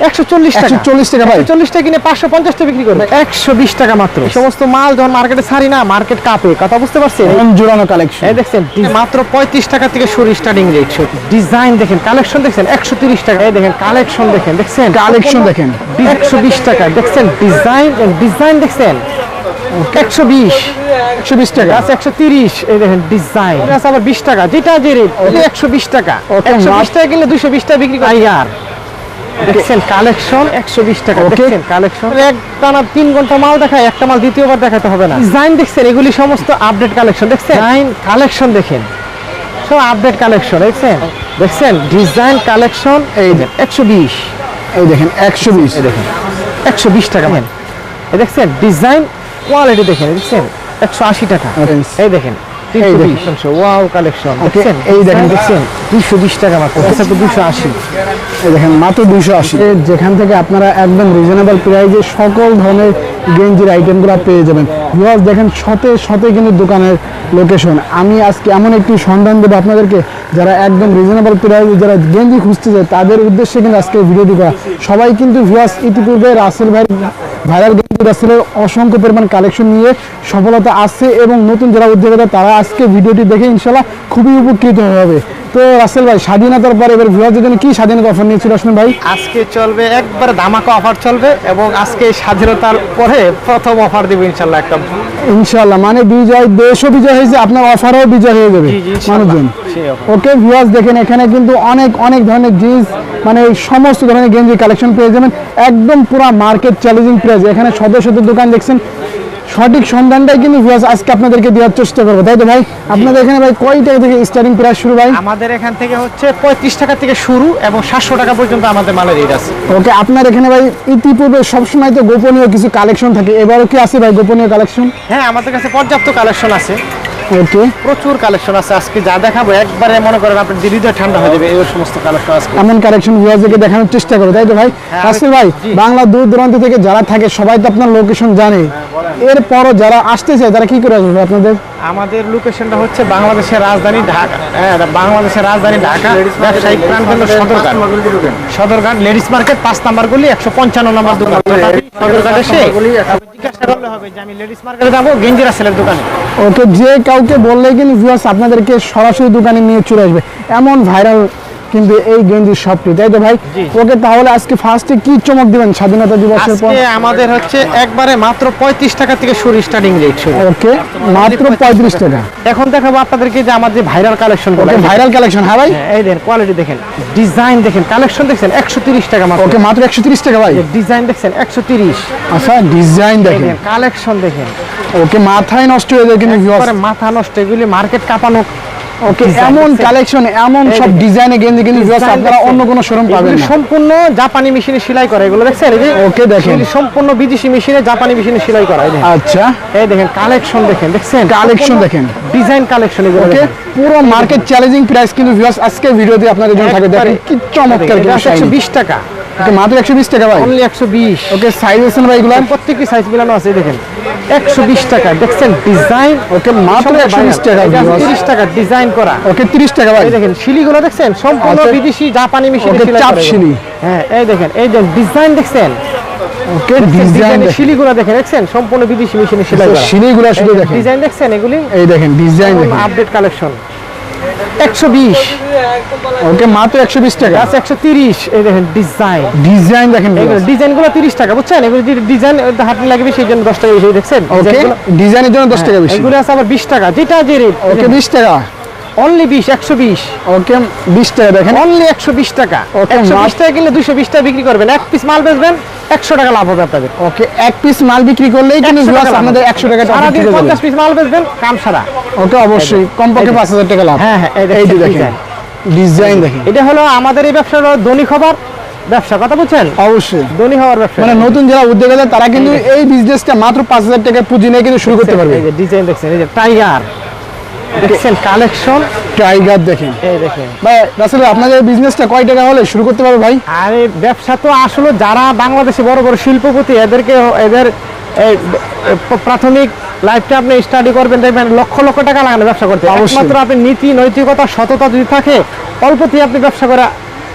একশো চল্লিশ টাকা। 140 টাকা ভাই। টাকা কিনে পাঁচশো পঞ্চাশ টাকা বিক্রি করবে। টাকা মাত্র। সমস্ত মাল যখন মার্কেটে ছাড়ি না মার্কেট কাপে কথা বুঝতে পারছেন? জোড়ানো কালেকশন এই দেখছেন মাত্র পঁয়ত্রিশ টাকা থেকে শুরু স্টার্টিং রেট ডিজাইন দেখেন কালেকশন দেখছেন? একশো টাকা। এই দেখেন কালেকশন দেখেন দেখছেন? Collection দেখেন। একশো বিশ টাকা। দেখছেন ডিজাইন ডিজাইন দেখছেন? টাকা। আছে একশো তিরিশ এই দেখেন ডিজাইন আছে আবার বিশ টাকা। যেটা যে রেট একশো বিশ টাকা। Okay, একশো বিশ মাত্র- টাকা কিনলে দুশো বিশ টাকা বিক্রি করে আর দেখছেন কালেকশন একশো বিশ টাকা দেখছেন কালেকশন। এক টানা তিন ঘণ্টা মাল দেখায় একটা মাল দ্বিতীয়বার দেখাতে হবে না। ডিজাইন দেখছেন এগুলি সমস্ত আপডেট কালেকশন দেখছেন? ডিজাইন কালেকশন দেখেন। সব আপডেট কালেকশন দেখছেন? দেখছেন? ডিজাইন কালেকশন এই যে একশো বিশ। এই দেখেন একশো বিশ। দেখেন একশো বিশ টাকা ম্যান এই দেখছেন? ডিজাইন কোয়ালিটি দেখেন দেখছেন? একশো আশি টাকা। Orange। এই দেখেন এই দেখেন। ওয়াও কালেকশন এই দেখেন। দেখছেন? দুইশো বিশ টাকা মাত্র। আচ্ছা তো দুইশো আশি। এই দেখেন মাত্র দুইশো আশি। যেখান থেকে আপনারা একদম রিজনেবল প্রাইসে সকল ধরনের গেঞ্জির আইটেমগুলো পেয়ে যাবেন। দেখেন শতে শতে কিন্তু দোকানের লোকেশন আমি আজকে এমন একটি সন্ধান দেবো আপনাদেরকে যারা একদম রিজনেবল প্রাইসে যারা গেঞ্জি খুঁজতে যায় তাদের উদ্দেশ্যে কিন্তু আজকে ভিডিওটি করা। সবাই কিন্তু ইতিপূর্বে রাসেল ভাই ভাইরাল রাসেলের অসংখ্য পরিমাণ কালেকশন নিয়ে সফলতা আসছে এবং নতুন যারা উদ্যোক্তা, তারা আজকে ভিডিওটি দেখে ইনশাল্লাহ খুবই উপকৃত হবে। তো রাসেল ভাই, স্বাধীনতার পরে এবার ভিউয়ারদের জন্য কি স্বাধীনতা অফার নিয়েছিল রাসেল ভাই? আজকে চলবে, একবার ধামাকা অফার চলবে এবং আজকে স্বাধীনতার পরে প্রথম অফার দেবো ইনশাল্লাহ একটা ইনশাআল্লাহ মানে বিজয় দেশও বিজয় হয়েছে আপনার অফারও বিজয় হয়ে যাবে। মানুষজন ওকে ভিউয়ার্স দেখেন এখানে কিন্তু অনেক অনেক ধরনের জিন্স মানে এই সমস্ত ধরনের গেঞ্জি কালেকশন পেয়ে যাবেন একদম পুরো মার্কেট চ্যালেঞ্জিং প্রাইস এখানে শত শত দোকান দেখছেন সঠিক সন্ধানটাই কিন্তু ভিউয়ার্স আজকে আপনাদেরকে দেওয়ার চেষ্টা করব তাই তো ভাই? আপনাদের এখানে ভাই কয় টাকা থেকে স্টার্টিং প্রাইস শুরু ভাই? আমাদের এখান থেকে হচ্ছে পঁয়ত্রিশ টাকা থেকে শুরু এবং সাতশো টাকা পর্যন্ত আমাদের মালের রেট আছে। ওকে আপনার এখানে ভাই ইতিপূর্বে সবসময় তো গোপনীয় কিছু কালেকশন থাকে এবারও কি আছে ভাই গোপনীয় কালেকশন হ্যাঁ আমাদের কাছে পর্যাপ্ত কালেকশন আছে। ওকে প্রচুর কালেকশন আছে আজকে যা দেখাবো একবারে মনে করেন আপনার হৃদয় ঠান্ডা হয়ে যাবে এই সমস্ত কালেকশন আজকে। এমন কালেকশন ভিউয়ারদেরকে দেখানোর চেষ্টা করো তাই তো ভাই? হ্যাঁ, রাসেল ভাই বাংলা দূর দূরান্ত থেকে যারা থাকে সবাই তো আপনার লোকেশন জানে। এরপরও যারা আসতে চায় তারা কি করে আসবে আপনাদের? আমাদের লোকেশনটা হচ্ছে বাংলাদেশের রাজধানী ঢাকা। হ্যাঁ বাংলাদেশের রাজধানী ঢাকা। ব্যবসায়িক প্রাণকেন্দ্র সদরঘাট। সদরঘাট লেডিস মার্কেট পাঁচ নাম্বার গুলি একশো পঞ্চান্ন নাম্বার দোকান। সদরঘাট এসে জিজ্ঞাসা করলে হবে যে আমি লেডিস মার্কেটে যাব গেঞ্জিরা সেলের দোকানে। ওকে যে কাউকে বললেই কিন্তু ভিউয়ার্স আপনাদেরকে সরাসরি দোকানে নিয়ে চলে আসবে। এমন ভাইরাল কিন্তু এই গেঞ্জির শপটি তাই তো ভাই? ওকে তাহলে আজকে ফার্স্টে কি চমক দিবেন স্বাধীনতা দিবসের পর? আমাদের হচ্ছে একবারে মাত্র পঁয়ত্রিশ টাকা থেকে শুরু স্টার্টিং রেট শুরু। ওকে মাত্র পঁয়ত্রিশ টাকা। এখন দেখাবো আপনাদেরকে যে আমাদের viral collection okay viral collection হ্যাঁ ভাই? এই দেখেন কোয়ালিটি দেখেন। ডিজাইন দেখেন কালেকশন দেখছেন একশো তিরিশ টাকা মাত্র। ওকে মাত্র একশো তিরিশ টাকা ভাই? ডিজাইন দেখছেন একশো তিরিশ। আচ্ছা ডিজাইন দেখেন। কালেকশন দেখেন। ওকে মাথায় নষ্ট হয়ে যায় কিন্তু মাথা নষ্ট এগুলি মার্কেট কাঁপানো। ওকে এমন কালেকশন এমন সব ডিজাইনে গেঞ্জি কিন্তু আপনারা অন্য কোনো শোরুম পাবেন না। সম্পূর্ণ জাপানি মেশিনে সেলাই করা এগুলো দেখছেন? এই যে ওকে, দেখেন। সম্পূর্ণ বিদেশি মেশিনে জাপানি মেশিনে সেলাই করা এই আচ্ছা। এই দেখেন কালেকশন দেখেন দেখছেন? Collection দেখেন। ডিজাইন কালেকশন এগুলো ওকে পুরো মার্কেট চ্যালেঞ্জিং প্রাইস কিন্তু ভিউয়ার্স আজকে ভিডিওতে আপনাদের জন্য থাকবে। দেখেন কি চমৎকার কিন্তু একশো বিশ টাকা। ওকে মাত্র একশো বিশ টাকা ভাই। অনলি একশো বিশ। ওকে সাইজ আছেন ভাই এগুলো প্রত্যেকটি সাইজ মিলানো আছে দেখেন। একশো বিশ টাকা। দেখছেন ডিজাইন ওকে মাত্র একশো বিশ টাকা। তিরিশ টাকা ডিজাইন করা। ওকে তিরিশ টাকা ভাই দেখেন শিলিগুলো দেখছেন? সম্পূর্ণ আচ্ছা। বিদেশি জাপানি মেশিনে চাপ শিলি। হ্যাঁ এই দেখেন এই যে ডিজাইন দেখছেন? ওকে ডিজাইন শিলিগুলো দেখেন দেখছেন? সম্পূর্ণ বিদেশি মেশিনে সেলাই করা। শুধু দেখেন। ডিজাইন দেখছেন এগুলি? এই দেখেন ডিজাইন আপডেট কালেকশন একশো বিশ। ওকে মাত্র একশো বিশ টাকা। আছে একশো তিরিশ এই দেখেন ডিজাইন। ডিজাইন দেখেন এগুলো তিরিশ টাকা বুঝছেন? এগুলো ডিজাইন হাতে লাগবে সেই জন্য দশ টাকা বেশি দেখছেন? ওকে ডিজাইনের জন্য দশ টাকা বেশি। এগুলো আছে আবার বিশ টাকা যেটা যে রেট ওকে বিশ টাকা। অনলি বিশ একশো বিশ। ওকে বিশ টাকা দেখেন। অনলি একশো বিশ টাকা। বিশ টাকা কিনলে দুশো বিশ টাকা বিক্রি করবেন। এক পিস মাল বেচবেন একশো টাকা লাভ হবে আপনাদের। ওকে এক পিস মাল বিক্রি করলেই কিন্তু 100 ভিউয়ার্স টাকা লাভ আপনাদের হবে। একশো টাকা পঞ্চাশ পিস মাল বেচবেন কাম সারা। অবশ্যই কমপক্ষে পাঁচ হাজার টাকা লাভ। হ্যাঁ, হ্যাঁ, এই দেখেন। ডিজাইন দেখেন এটা হলো আমাদের এই ব্যবসার ধনী খবর ব্যবসা কথা বুঝছেন? অবশ্যই। ধনী হওয়ার ব্যবসা। মানে নতুন যারা উদ্যোক্তা তারা কিন্তু এই বিজনেসটা মাত্র পাঁচ হাজার টাকা পুঁজি নিয়ে কিন্তু শুরু করতে পারবে। এই যে ডিজাইন দেখছেন এই যে টাইগার দেখছেন কালেকশন টাইগার দেখেন। এই দেখেন। ভাই ভাই, আপনাদের বিজনেসটা কয় টাকা হলে শুরু করতে পারবে ভাই? আর ব্যবসা তো আসলে যারা বাংলাদেশে বড় বড় শিল্পপতি এদেরকে এদের প্রাথমিক লাইফটা আপনি স্টাডি করবেন দেখবেন লক্ষ লক্ষ টাকা লাগানো ব্যবসা করতে। একমাত্র আপনি নীতি নৈতিকতা সততা যদি থাকে অল্পতেই আপনি ব্যবসা করে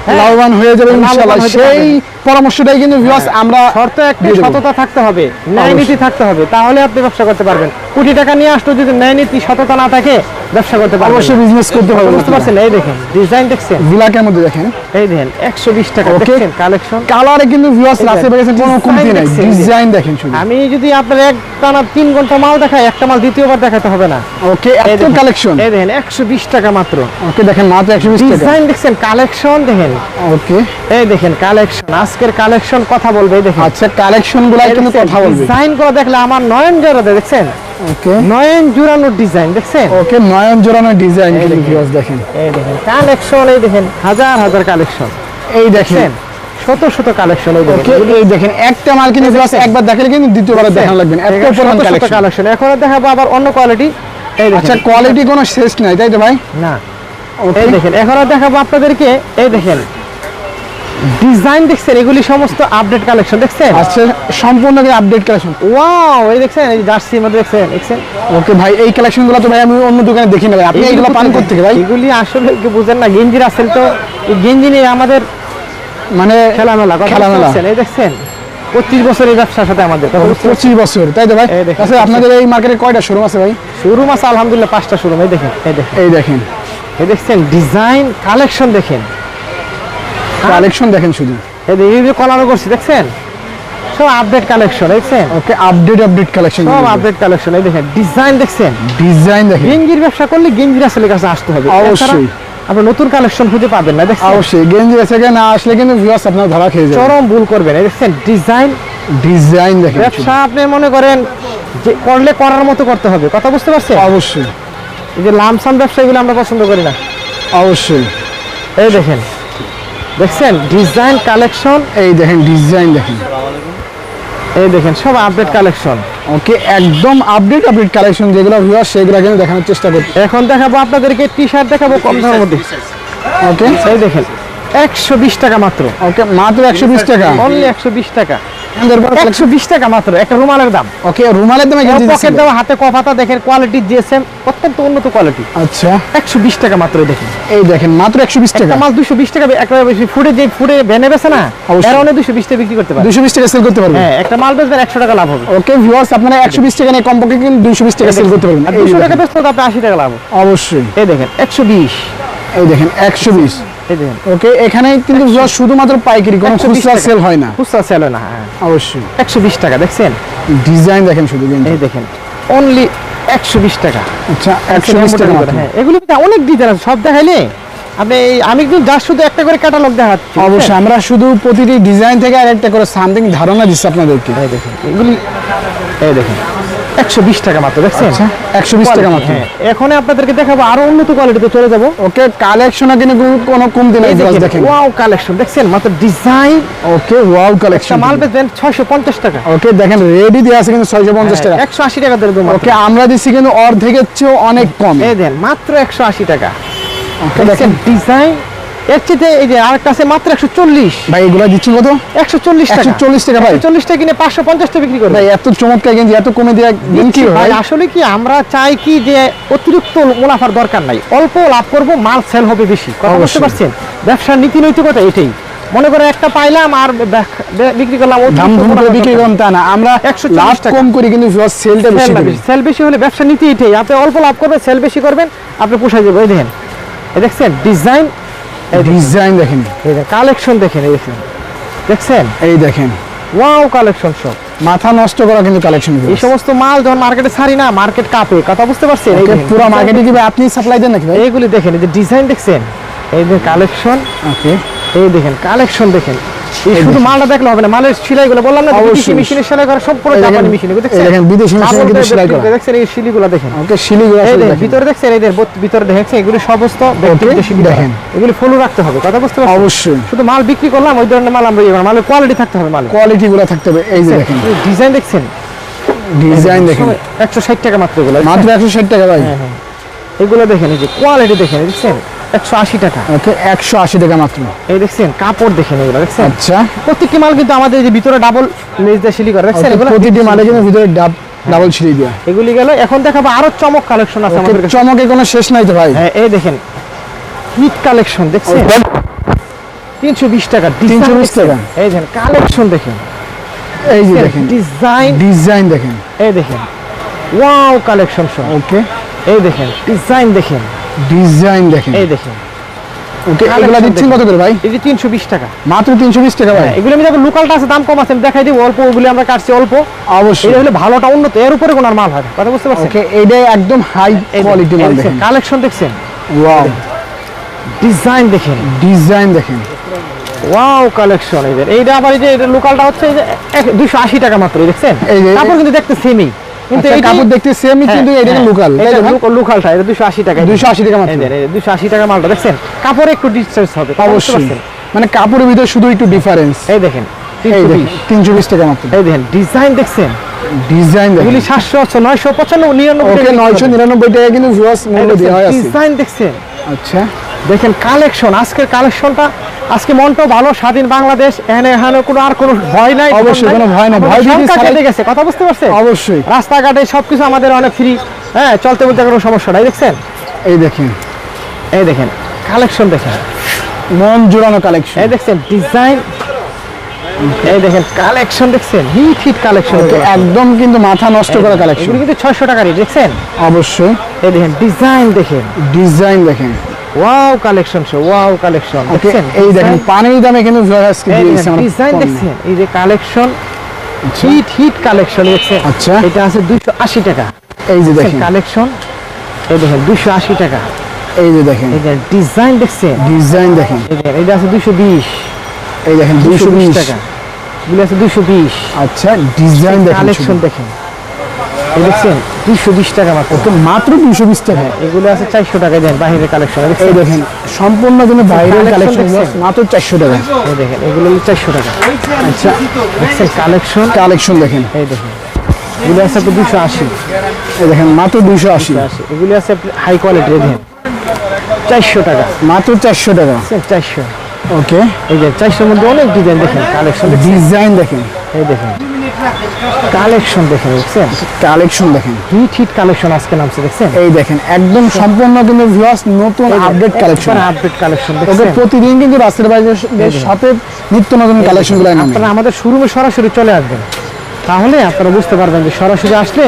হ্যাঁ, লাভবান হয়ে যাবেন ইনশাআল্লাহ সেই। পরামর্শটাই কিন্তু ভিউয়ার্স আমরা শর্ত একটা সততা থাকতে হবে ন্যায় নীতি থাকতে হবে তাহলে আপনি ব্যবসা করতে পারবেন। কোটি টাকা নিয়ে আসলে যদি ন্যায় নীতি সততা না থাকে ব্যবসা করতে পারবেন অবশ্যই বিজনেস করতে পারবেন বুঝতে পারছেন? এই দেখেন ডিজাইন দেখছেন? মধ্যে দেখেন। এই দেখেন একশো বিশ টাকা Okay. দেখছেন কালেকশন কালারে কিন্তু ভিউয়ার্স লাস্টে কোনো কমতি নাই। ডিজাইন দেখেন। শুধু। আমি যদি আপনার এক টানা তিন ঘণ্টা মাল দেখাই একটা মাল দ্বিতীয়বার দেখাতে হবে না। ওকে এত কালেকশন এই দেখেন একশো বিশ টাকা মাত্র। ওকে দেখেন মাত্র একশো বিশ টাকা। ডিজাইন দেখছেন কালেকশন দেখেন। ওকে এই দেখেন কালেকশন আজকের কালেকশন কথা বলবে দেখেন আচ্ছা কালেকশন গুলাই কিন্তু কথা বলবে। ডিজাইন করে দেখলে আমার নয়ন জোড়াতে দেখছেন? ওকে। নয়ন জোড়ানোর ডিজাইন দেখছেন? ওকে নয়ন জোড়ানো ডিজাইন এই দেখেন। ভিউয়ার্স দেখেন? এই দেখেন কালেকশন এই দেখেন হাজার হাজার কালেকশন এই দেখেন। শত শত কালেকশন এই ওকে দেখেন এই দেখেন একটা মাল কিনে ভিউয়ার্স একবার দেখালে কিন্তু দ্বিতীয়বার দেখানো লাগবে না এত পরিমাণ শত শত কালেকশন এখন দেখাবো আবার অন্য কোয়ালিটি এই আচ্ছা কোয়ালিটি কোনো শেষ নাই তাই তো ভাই? না। এই দেখেন এখন দেখাবো আপনাদেরকে এই দেখেন। ডিজাইন দেখছেন এগুলি সমস্ত আপডেট কালেকশন দেখছেন? আচ্ছা সম্পূর্ণ আপডেট কালেকশন ওয়াও এই দেখছেন এই জার্সির মধ্যে দেখছেন দেখছেন? ওকে ভাই এই কালেকশনগুলো তো ভাই আমি অন্য দোকানে দেখি না ভাই। আপনি এইগুলো পান করতে ভাই? এগুলি আসলে কি বুঝেন না গেঞ্জি রাসেল তো এই গেঞ্জি নিয়ে আমাদের মানে খেলামেলা খেলামেলা। এই দেখছেন? পঁচিশ বছরের ব্যবসার সাথে আমাদের? পঁচিশ বছর তাই তো ভাই? আচ্ছা আপনাদের এই মার্কেটে কয়টা শোরুম আছে ভাই? শোরুম আছে আলহামদুলিল্লাহ পাঁচটা শোরুম এই দেখেন এই দেখেন। এই দেখেন। এই দেখছেন ডিজাইন কালেকশন দেখেন। কালেকশন দেখেন শুধু। এই যে কলারও করছি দেখছেন? সব আপডেট কালেকশন দেখছেন ওকে আপডেট আপডেট কালেকশন সব আপডেট কালেকশন এই দেখেন ডিজাইন দেখছেন? ডিজাইন দেখেন। গেঞ্জির ব্যবসা করলে গেঞ্জি আসলে কাছে আসতে হবে। অবশ্যই। আপনি নতুন কালেকশন খুঁজে পাবেন না দেখছেন? অবশ্যই গেঞ্জি থেকে না আসলে কিন্তু ভিউয়ার্স আপনার ধরা খেয়ে যাবে চরম ভুল করবেন এই দেখছেন? ডিজাইন ডিজাইন দেখেন। ব্যবসা আপনি মনে করেন যে করলে করার মতো করতে হবে কথা বুঝতে পারছেন? অবশ্যই। এই যে লামসাম ব্যবসা এগুলো আমরা পছন্দ করি না। অবশ্যই। এই দেখেন দেখছেন? ডিজাইন কালেকশন এই দেখেন ডিজাইন দেখেন। এই দেখেন সব আপডেট কালেকশন ওকে একদম আপডেট আপডেট কালেকশন যেগুলো ভিউয়ার সেগুলো কিন্তু দেখানোর চেষ্টা করছি। এখন দেখাবো আপনাদেরকে টি শার্ট দেখাবো কম দামের মধ্যে। ওকে এই দেখেন একশো বিশ টাকা মাত্র। ওকে মাত্র একশো বিশ টাকা। অনলি একশো বিশ টাকা। একশো বিশ টাকা মাত্র একটা রুমালের দাম। ওকে রুমালের দামে পকেট দেওয়া হাতে কপাতা দেখেন কোয়ালিটি জিএসএম অত্যন্ত উন্নত কোয়ালিটি আচ্ছা। একশো বিশ টাকা মাত্র দেখেন। এই দেখেন মাত্র একশো বিশ টাকা। মাল দুশো বিশ টাকা একেবারে বেশি ফুটে যে ফুটে ভেনে বেছে না অবশ্যই। দুশো বিশ টাকা বিক্রি করতে পারে দুশো বিশ টাকা সেল করতে পারবেন হ্যাঁ একটা মাল বেচবেন একশো টাকা লাভ হবে। ওকে ভিউয়ার্স আপনারা একশো বিশ টাকা নিয়ে কমপক্ষে কিন্তু দুশো বিশ টাকা সেল করতে পারবেন। দুশো টাকা। বেচতে আপনি আশি টাকা লাভ। অবশ্যই। এই দেখেন একশো বিশ। এই দেখেন একশো বিশ। এই দেখেন। ওকে এখানে কিন্তু শুধুমাত্র পাইকারি কোনো খুচরা সেল হয় না। খুচরা সেল হয় না অবশ্যই। একশো বিশ টাকা দেখছেন? ডিজাইন দেখেন শুধু এই দেখেন অনলি একশো বিশ টাকা। আচ্ছা একশো বিশ টাকা। হ্যাঁ এগুলি অনেক ডিজাইন আছে সব দেখাইলে আপনি আমি কিন্তু যা শুধু একটা করে ক্যাটালগ দেখাচ্ছি অবশ্যই আমরা শুধু প্রতিটি ডিজাইন থেকে আর একটা করে সামথিং ধারণা দিচ্ছি আপনাদেরকে। এই দেখেন এগুলি এই দেখেন। একশো বিশ টাকা মাত্র দেখছেন? আচ্ছা একশো বিশ টাকা মাত্র। হ্যাঁ। এখন আপনাদেরকে দেখাবো আরও উন্নত কোয়ালিটিতে চলে যাব। ওকে কালেকশনে কিন্তু কোনো- নাই এই দেখেন ওয়াও কালেকশন দেখছেন? মাত্র ডিজাইন ওকে ওয়াও কালেকশন মাল বেচবেন ছয়শো পঞ্চাশ টাকা। ওকে দেখেন রেডি দিয়ে আছে কিন্তু ছয়শো পঞ্চাশ টাকা। একশো আশি টাকা ধরে দেবো ওকে আমরা দিচ্ছি কিন্তু অর্ধেকের চেয়েও অনেক কম। এই দেন মাত্র একশো আশি টাকা। ওকে দেখেন। ডিজাইন এর চেয়ে এই যে আরেকটা আছে মাত্র একশো চল্লিশ। ভাই এগুলো দিচ্ছি কত? একশো চল্লিশ টাকা। 140 টাকা ভাই। চল্লিশ টাকা কিনে পাঁচশো পঞ্চাশ টাকা বিক্রি করবে। ভাই এত চমৎকার গেঞ্জি এত কমে দেওয়া গেঞ্জি ভাই আসলে কি আমরা চাই কি যে অতিরিক্ত মুনাফার দরকার নাই। অল্প লাভ করব মাল সেল হবে বেশি। কথা বুঝতে পারছেন? ব্যবসার নীতি নৈতিকতা এটাই। মনে করেন একটা পাইলাম আর বিক্রি করলাম দাম করে বিক্রি করুন তা না। আমরা 140 লাভ কম করি কিন্তু সেলটা বেশি করি। সেল বেশি হলে ব্যবসা নীতি এটাই। আপনি অল্প লাভ করবেন সেল বেশি করবেন আপনি পোষায় যাবে দেখেন দেখছেন? ডিজাইন ডিজাইন দেখেন। কালেকশন দেখেন। এই দেখেন দেখছেন? এই দেখেন। ওয়াও কালেকশন সব মাথা নষ্ট করা কিন্তু কালেকশন এই সমস্ত মাল যখন মার্কেটে ছাড়ি না মার্কেট কাপে। কথা বুঝতে পারছেন? এই। পুরো মার্কেটে কি আপনি সাপ্লাই দেন নাকি ভাই? এইগুলি দেখেন এই যে ডিজাইন দেখছেন? এই যে কালেকশন ওকে এই দেখেন কালেকশন দেখেন। শুধু মালটা দেখলে হবে না মালের সেলাইগুলো বললাম না। বিদেশি মেশিনের সেলাই করা সব পুরো জাপানি মেশিন এই দেখেন, বিদেশি মেশিনে কিন্তু সেলাই করা। দেখছেন এই শিলিগুলো দেখেন ওকে এই দেখেন। ভিতরে দেখছেন বোত- ভিতরে দেখেন এগুলি সমস্ত। দেখেন। এগুলি ফলো রাখতে হবে কথা বুঝতে পারছেন অবশ্যই শুধু মাল বিক্রি করলাম ওই ধরনের মাল আমরা ইয়ে মালের কোয়ালিটি থাকতে হবে মাল কোয়ালিটি গুলো থাকতে হবে এই যে দেখেন ডিজাইন দেখছেন ডিজাইন দেখেন একশো ষাট টাকা মাত্র এগুলো মাত্র একশো ষাট টাকা ভাই হ্যাঁ, হ্যাঁ। এগুলো দেখেন এই যে কোয়ালিটি দেখেন দেখছেন একশো আশি টাকা। ওকে একশো আশি টাকা মাত্র। এই দেখছেন কাপড় দেখেন এগুলো দেখছেন? আচ্ছা। প্রত্যেকটি মাল কিন্তু আমাদের যে ভিতরে ডাবল লেজ দিয়ে সিলি করে দেখছেন এগুলো? প্রতিটি মালে কিন্তু ভিতরে ডাব ডাবল ছিঁড়ে দেওয়া এগুলি গেল এখন দেখাবো আরও চমক কালেকশন আছে আমাদের কাছে। চমকে কোনো শেষ নাই তো ভাই। হ্যাঁ এই দেখেন হিট কালেকশন দেখছেন? তিনশো বিশ টাকা 320 টাকা। এই দেখেন কালেকশন দেখেন। এই যে দেখেন। ডিজাইন ডিজাইন দেখেন। এই দেখেন ওয়াও কালেকশন সব। ওকে। এই দেখেন ডিজাইন দেখেন। ডিজাইন দেখেন। এই দেখন। ওকে এগুলা দিচ্ছেন। কত করে ভাই? এই যে তিনশো বিশ টাকা। মাত্র তিনশো বিশ টাকা ভাই। হ্যাঁ, এগুলো আমি লোকালটা আছে দাম কম আছে আমি দেখাই দিব অল্প ওগুলি আমরা কাটছি অল্প। অবশ্যই। এটা হলে ভালোটা উন্নত এর উপরে কোন আর মাল হয় কথা বুঝতে পারছেন? ওকে একদম হাই কোয়ালিটি মাল দেখেন। কালেকশন দেখছেন? ওয়াও ডিজাইন দেখেন। ডিজাইন দেখেন। ওয়াও কালেকশন যে এইটা আবার এই যে এটা লোকালটা হচ্ছে এই যে দুশো আশি টাকা মাত্র দেখছেন? এই যে- কাপড় কিন্তু দেখতে সেমই কিন্তু আচ্ছা, এইটাই- কাপড় দেখতে সেমই হ্যাঁ, কিন্তু এটা হ্যাঁ, লোকাল এটা তো না? লোক- লোকালটা এটা দুশো আশি টাকা 280 টাকা মাত্র। দুশো আশি টাকা মালটা দেখছেন? কাপড়ে একটু ডিস্টেন্স হবে অবশ্যই। মানে কাপড়ের ভিতরে শুধু একটু ডিফারেন্স এই দেখেন 320 দেখেন তিনশো বিশ। টাকা মাত্র। এই দেখেন ডিজাইন দেখছেন? ডিজাইন দেখেন। এগুলি সাতশো আটশো নয়শো পঁচানব্বই নিরানব্বই ওকে নয়শো নিরানব্বই টাকা কিন্তু ভিউয়ার্স মূল্য দেওয়া আছে। ডিজাইন দেখছেন? আচ্ছা। দেখেন কালেকশন আজকের কালেকশনটা আজকে মনটাও ভালো স্বাধীন বাংলাদেশ এখানে এখানে কোনো আর কোনো ভয় নাই অবশ্যই কোনো ভয় নাই। ভয় সংখ্যা কেটে গেছে কথা বুঝতে পারছেন? অবশ্যই। রাস্তাঘাটে সবকিছু আমাদের অনেক ফ্রি হ্যাঁ চলতে বলতে কোনো সমস্যা নাই দেখছেন? এই দেখেন। এই দেখেন কালেকশন দেখেন। মন জোড়ানো কালেকশন এই দেখছেন ডিজাইন এই দেখেন কালেকশন দেখছেন হিট হিট কালেকশন একদম কিন্তু মাথা নষ্ট করা কালেকশন কিন্তু ছয়শো টাকারই দেখছেন? অবশ্যই। এই দেখেন ডিজাইন দেখেন। ডিজাইন দেখেন। Wow collection show wow collection দেখছেন? এই দেখেন পানির দামে কিন্তু দিয়েছে ডিজাইন দেখছেন? এই যে কালেকশন হিট হিট কালেকশন দেখছেন? আচ্ছা। এটা আছে দুইশো আশি টাকা। এই যে দেখেন। কালেকশন এই দেখেন দুইশো আশি টাকা। এই যে দেখেন। এই ডিজাইন দেখছেন? ডিজাইন দেখেন। এটা আছে দুইশো বিশ। এই দেখেন দুইশো দুইশো বিশ বিশ টাকা। এগুলো আছে দুইশো বিশ। আচ্ছা ডিজাইন দেখেন। কালেকশন দেখেন। দেখছেন দুইশো বিশ টাকা মাত্র। তো মাত্র দুইশো বিশ টাকা। এগুলো আছে চারশো টাকায় দেন বাহিরের কালেকশন এই দেখেন সম্পূর্ণ কিন্তু বাইরের কালেকশন মাত্র চারশো টাকা। এই দেখেন এগুলো চারশো টাকা। আচ্ছা দেখছেন কালেকশন কালেকশন দেখেন। এই দেখেন এগুলো আছে আপনার দুশো আশি। এই দেখেন মাত্র দুইশো আশি। আশি এগুলি আছে হাই কোয়ালিটি দেখেন। চারশো টাকা। মাত্র চারশো টাকা। চারশো। ওকে এই যে চারশোর মধ্যে অনেক ডিজাইন দেখেন কালেকশন ডিজাইন দেখেন। এই দেখেন। কালেকশন দেখেন দেখছেন? কালেকশন দেখেন। কালেকশন আজকে নামছে দেখছেন? এই দেখেন একদম সম্পূর্ণ কিন্তু ভিউয়ার্স নতুন update collection update collection okay প্রতিদিন কিন্তু রাস্তার বাইরের সাথে নিত্য নতুন কালেকশনগুলো নামে। আপনারা আমাদের শোরুমে সরাসরি চলে আসবেন। তাহলে আপনারা বুঝতে পারবেন যে সরাসরি আসলে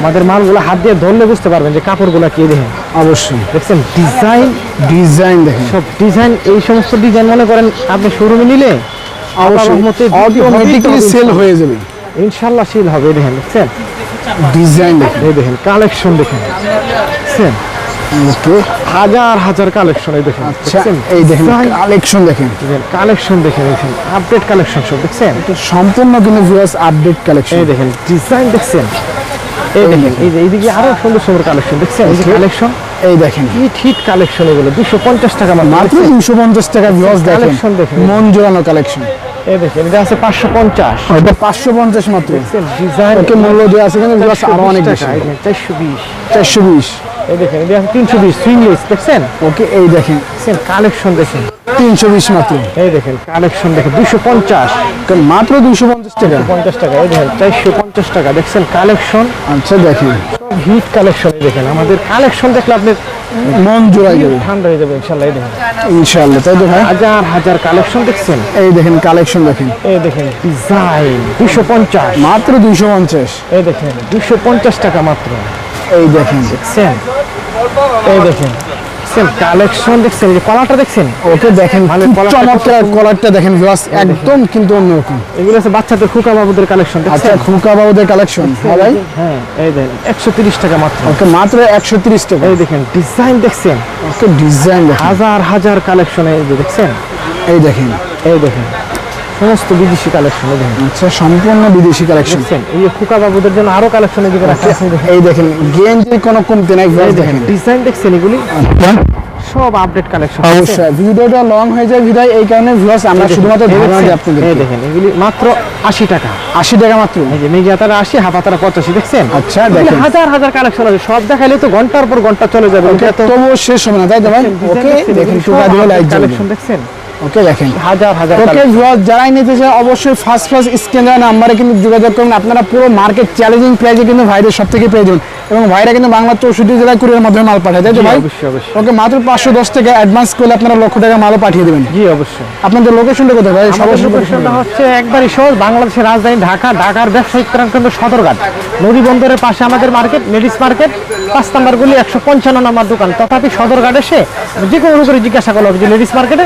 আমাদের মালগুলো হাত দিয়ে ধরলে বুঝতে পারবেন যে কাপড়গুলো কি দেখেন। অবশ্যই। দেখছেন? ডিজাইন ডিজাইন দেখেন। সব ডিজাইন এই সমস্ত ডিজাইন মনে করেন আপনি শোরুমে নিলে অটোমেটিক্যালি সেল হয়ে যাবে। ইনশাল্লাহ সিল হবে দেখেন দেখছেন? ডিজাইন দেখেন এই দেখেন। কালেকশন দেখেন। ওকে হাজার হাজার কালেকশন এই দেখেন আচ্ছা এই দেখেন কালেকশন দেখেন। কালেকশন দেখেন দেখেন আপডেট কালেকশন সব দেখছেন? সম্পূর্ণ কিন্তু ভিউয়ার্স আপডেট কালেকশন এই দেখেন ডিজাইন দেখছেন? এই দেখেন এই যে এইদিকে আরও সুন্দর সুন্দর কালেকশন দেখছেন? এই যে কালেকশন এই দেখেন হিট হিট কালেকশন এগুলো দুশো পঞ্চাশ টাকা মাত্র? দুশো পঞ্চাশ টাকা ভিউজ দেখেন। মন জোড়ানো কালেকশন এই দেখেন এটা আছে পঞ্চাশ। মাত্র। ডিজাইন ওকে মূল্য আছে কিন্তু আরও অনেক বেশি। এই দেখেন এটা আছে তিনশো বিশ সুইংলেস দেখছেন? ওকে এই দেখেন। দেখছেন কালেকশন দেখেন। তিনশো বিশ মাত্র। এই দেখেন কালেকশন দেখেন টাকা? পঞ্চাশ টাকা এই দেখেন টাকা। দেখছেন কালেকশন আচ্ছা দেখেন হিট কালেকশন দেখেন আমাদের কালেকশন দেখলে আপনি মন জোড়াই যাবে। ঠান্ডা হয়ে যাবে ইনশাল্লাহ এই দেখেন। ইনশাআল্লাহ তাই তো হাজার হাজার কালেকশন দেখছেন। এই দেখেন কালেকশন দেখেন। এই দেখেন। ডিজাইন দুশো পঞ্চাশ। মাত্র দুইশো পঞ্চাশ। এই দেখেন দুশো পঞ্চাশ টাকা মাত্র। এই দেখেন। দেখছেন? এই দেখেন। দেখছেন কালেকশন দেখছেন এই যে কলাটা দেখছেন? ওকে দেখেন মানে কি চমৎকার কলারটা দেখেন ভিউয়ার্স একদম কিন্তু অন্যরকম। এগুলো আছে বাচ্চাদের খুকা বাবুদের কালেকশন আচ্ছা খুকা বাবুদের কালেকশন হ্যাঁ ভাই? হ্যাঁ এই দেখেন একশো তিরিশ টাকা মাত্র। ওকে মাত্র একশো তিরিশ টাকা। এই দেখেন ডিজাইন দেখছেন? ওকে ডিজাইন হাজার হাজার কালেকশন এই দেখছেন? এই দেখেন। এই দেখেন। সমস্ত বিদেশি কালেকশন আচ্ছা সম্পূর্ণ বিদেশি কালেকশন এই যে খুকা বাবুদের জন্য আরও কালেকশন এদিকে রাখা আছে এই দেখেন দেখেন গেঞ্জির কোনো কমতে নাই ভিউয়ার্স দেখেন দেখেন। ডিজাইন দেখছেন এগুলি? আচ্ছা, সব আপডেট কালেকশন অবশ্যই ভিডিওটা লং হয়ে যায় ভিডিও এই কারণে ভিউয়ার্স আমরা শুধুমাত্র ধারণা দিই আপনাদের এই দেখেন এগুলি মাত্র আশি টাকা। আশি টাকা মাত্র। এই যে মেঘিয়াতারা আশি হাফাতারা পঁচাশি দেখছেন? আচ্ছা, দেখেন। হাজার হাজার কালেকশন আছে সব দেখাইলে তো ঘণ্টার পর ঘণ্টা চলে যাবে। তো তবুও শেষ হবে না তাই তো ভাই? ওকে দেখেন দিও লাইট জ্বলবে কালেকশন দেখছেন? ওকে দেখেন। হাজার হাজার ওকে ভিউয়ার্স যারাই নিতে চায় অবশ্যই ফার্স্ট ফার্স্ট স্ক্যানার নাম্বারে কিন্তু যোগাযোগ করুন। আপনারা পুরো মার্কেট চ্যালেঞ্জিং প্রাইসে কিন্তু ভাইদের সব থেকে পেয়ে যাবেন। এবং ভাইরা কিন্তু চৌষট্টি জেলায় কুরিয়ার মাধ্যমে মাল পাঠায় তাই তো ভাই। ওকে মাত্র পাঁচশো দশ টাকা অ্যাডভান্স করলে আপনারা লক্ষ টাকা মালও পাঠিয়ে দেবেন। জি অবশ্যই। আপনাদের লোকেশনটা কোথায় ভাই? লোকেশনটা হচ্ছে একবারই সহজ বাংলাদেশের রাজধানী ঢাকা। ঢাকার ব্যবসায়িক কেন্দ্র সদরঘাট। নদী বন্দরের পাশে আমাদের মার্কেট লেডিস মার্কেট পাঁচ নাম্বার গুলি একশো পঞ্চান্ন নাম্বার দোকান। তথাপি সদরঘাট এসে যে কোনো করে জিজ্ঞাসা করল যে লেডিস মার্কেটে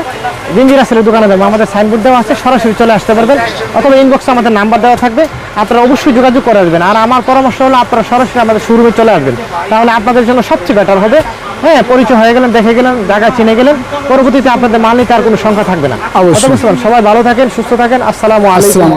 রাসেলের দোকানে যাব। আমাদের সাইনবোর্ড দেওয়া আছে সরাসরি চলে আসতে পারবেন। অথবা ইনবক্সে আমাদের নাম্বার দেওয়া থাকবে আপনারা অবশ্যই যোগাযোগ করে আসবেন। আর আমার পরামর্শ হলো আপনারা সরাসরি আমাদের শোরুমে চলে আসবেন। তাহলে আপনাদের জন্য সবচেয়ে বেটার হবে। হ্যাঁ পরিচয় হয়ে গেলেন দেখে গেলেন জায়গা চিনে গেলেন। পরবর্তীতে আপনাদের মাল নিতে আর কোনো সংখ্যা থাকবে না। অবশ্যই। সবাই ভালো থাকেন সুস্থ থাকেন। আসসালামু আলাইকুম।